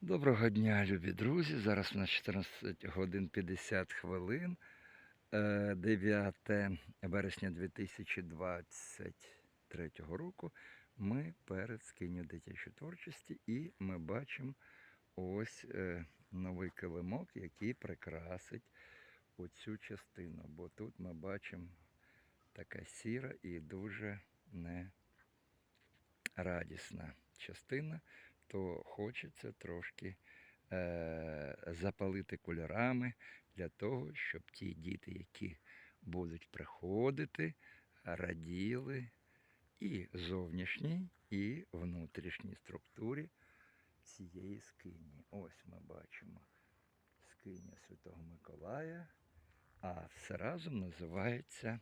Доброго дня, любі друзі. Зараз у нас 14 годин 50 хвилин. Е, 9 вересня 2023 року. Ми перед скиню дитячої творчості і ми бачимо ось е, новий килимок, який прикрасить оцю частину. Бо тут ми бачимо така сіра і дуже нерадісна частина то хочеться трошки е, запалити кольорами для того, щоб ті діти, які будуть приходити, раділи і зовнішній, і внутрішній структурі цієї скині. Ось ми бачимо скиня Святого Миколая, а все разом називається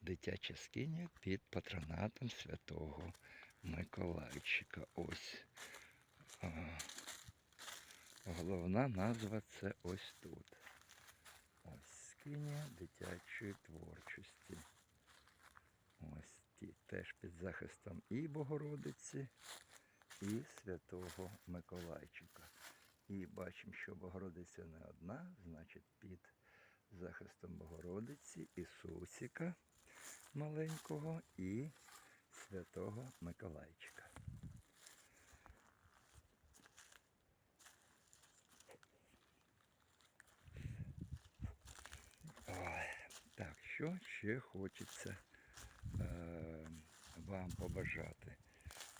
дитяча скиня під патронатом Святого Миколайчика. Ось. Головна назва це ось тут. Ось скиня дитячої творчості. Ось ті теж під захистом і Богородиці, і Святого Миколайчика. І бачимо, що Богородиця не одна, значить під захистом Богородиці Ісусіка маленького і Святого Миколайчика. Так, що ще хочеться е, вам побажати?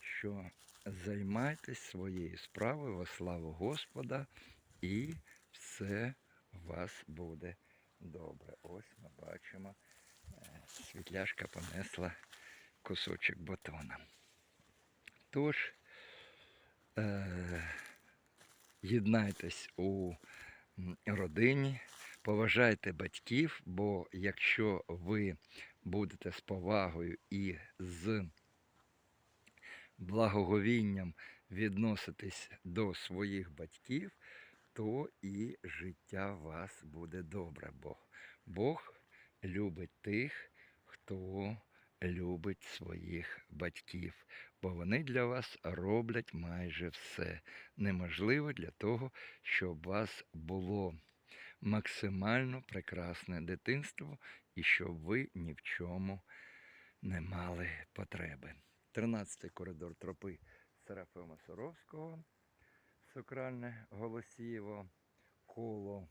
Що займайтесь своєю справою во славу Господа і все у вас буде добре. Ось ми бачимо, е, світляшка понесла кусочок батона. Тож, е, єднайтесь у родині, поважайте батьків, бо якщо ви будете з повагою і з благоговінням відноситись до своїх батьків, то і життя вас буде добре. Бо Бог любить тих, хто любить своїх батьків, бо вони для вас роблять майже все неможливе для того, щоб вас було максимально прекрасне дитинство і щоб ви ні в чому не мали потреби. 13 коридор тропи Серафима Соровського, Сокральне Голосієво, коло.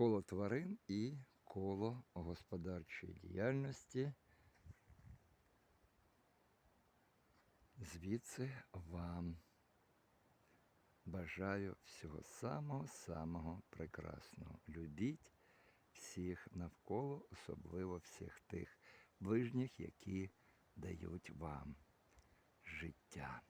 Коло тварин і коло господарчої діяльності. Звідси вам бажаю всього самого-самого прекрасного. Любіть всіх навколо, особливо всіх тих ближніх, які дають вам життя.